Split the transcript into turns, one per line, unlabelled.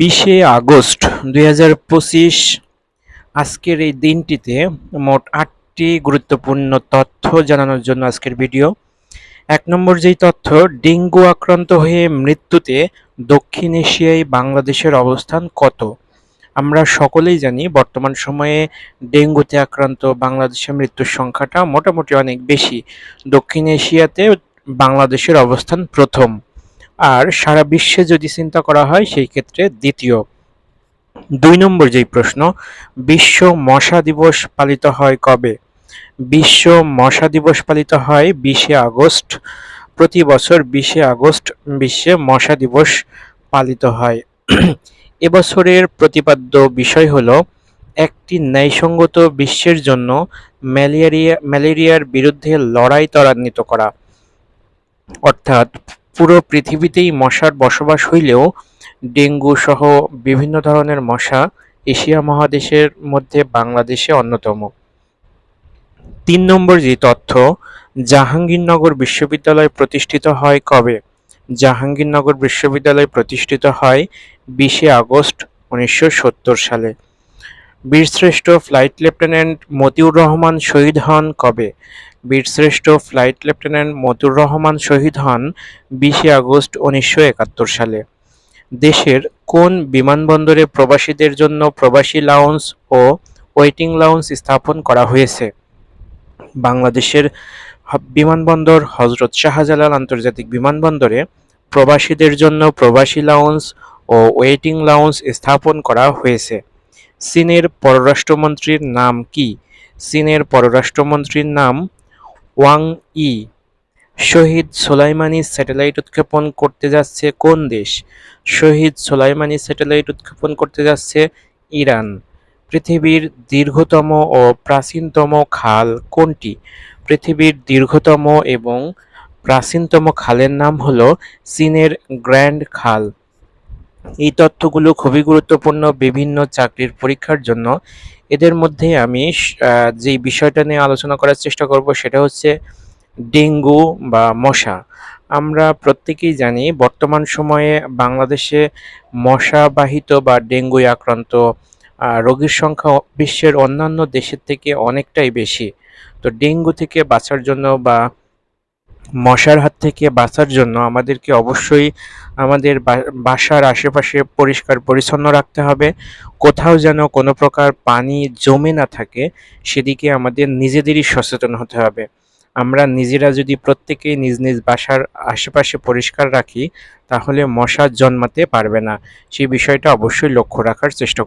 বিশে আগস্ট দুই আজকের এই দিনটিতে মোট আটটি গুরুত্বপূর্ণ তথ্য জানানোর জন্য আজকের ভিডিও এক নম্বর যেই তথ্য ডেঙ্গু আক্রান্ত হয়ে মৃত্যুতে দক্ষিণ এশিয়ায় বাংলাদেশের অবস্থান কত আমরা সকলেই জানি বর্তমান সময়ে ডেঙ্গুতে আক্রান্ত বাংলাদেশের মৃত্যুর সংখ্যাটা মোটামুটি অনেক বেশি দক্ষিণ এশিয়াতে বাংলাদেশের অবস্থান প্রথম আর সারা বিশ্বে যদি চিন্তা করা হয় সেই ক্ষেত্রে দ্বিতীয় দুই নম্বর যেই প্রশ্ন বিশ্ব মশা দিবস পালিত হয় কবে বিশ্ব মশা দিবস পালিত হয় বিশে আগস্ট প্রতি বছর বিশে আগস্ট বিশ্বে মশা দিবস পালিত হয় এবছরের প্রতিপাদ্য বিষয় হলো একটি ন্যায়সঙ্গত বিশ্বের জন্য ম্যালেরিয়া ম্যালেরিয়ার বিরুদ্ধে লড়াই ত্বরান্বিত করা অর্থাৎ পুরো পৃথিবীতেই মশার বসবাস হইলেও ডেঙ্গু সহ বিভিন্ন ধরনের মশা এশিয়া মহাদেশের মধ্যে বাংলাদেশে অন্যতম তিন নম্বর যে তথ্য জাহাঙ্গীরনগর বিশ্ববিদ্যালয় প্রতিষ্ঠিত হয় কবে জাহাঙ্গীরনগর বিশ্ববিদ্যালয় প্রতিষ্ঠিত হয় বিশে আগস্ট উনিশশো সালে বীরশ্রেষ্ঠ ফ্লাইট লেফটেন্যান্ট মতিউর রহমান শহীদ হন কবে বীরশ্রেষ্ঠ ফ্লাইট লেফটেন্যান্ট মতুর রহমান শহীদ হন বিশে আগস্ট উনিশশো একাত্তর সালে দেশের কোন বিমানবন্দরে প্রবাসীদের জন্য প্রবাসী লাউন্স ও ওয়েটিং লাউন্স স্থাপন করা হয়েছে বাংলাদেশের বিমানবন্দর হজরত শাহজালাল আন্তর্জাতিক বিমানবন্দরে প্রবাসীদের জন্য প্রবাসী লাউন্স ও ওয়েটিং লাউন্স স্থাপন করা হয়েছে চীনের পররাষ্ট্রমন্ত্রীর নাম কি চীনের পররাষ্ট্রমন্ত্রীর নাম ওয়াং ই শহীদ সোলাইমানি স্যাটেলাইট উৎক্ষেপণ করতে যাচ্ছে কোন দেশ শহীদ সোলাইমানি স্যাটেলাইট উৎক্ষেপণ করতে যাচ্ছে ইরান পৃথিবীর দীর্ঘতম ও প্রাচীনতম খাল কোনটি পৃথিবীর দীর্ঘতম এবং প্রাচীনতম খালের নাম হল চীনের গ্র্যান্ড খাল এই তথ্যগুলো খুবই গুরুত্বপূর্ণ বিভিন্ন চাকরির পরীক্ষার জন্য এদের মধ্যে আমি যে বিষয়টা নিয়ে আলোচনা করার চেষ্টা করব সেটা হচ্ছে ডেঙ্গু বা মশা আমরা প্রত্যেকেই জানি বর্তমান সময়ে বাংলাদেশে মশাবাহিত বা ডেঙ্গু আক্রান্ত রোগীর সংখ্যা বিশ্বের অন্যান্য দেশের থেকে অনেকটাই বেশি তো ডেঙ্গু থেকে বাঁচার জন্য বা মশার হাত থেকে বাঁচার জন্য আমাদেরকে অবশ্যই আমাদের বাসার আশেপাশে পরিষ্কার পরিচ্ছন্ন রাখতে হবে কোথাও যেন কোনো প্রকার পানি জমে না থাকে সেদিকে আমাদের নিজেদেরই সচেতন হতে হবে আমরা নিজেরা যদি প্রত্যেকেই নিজ নিজ বাসার আশেপাশে পরিষ্কার রাখি তাহলে মশা জন্মাতে পারবে না সেই বিষয়টা অবশ্যই লক্ষ্য রাখার চেষ্টা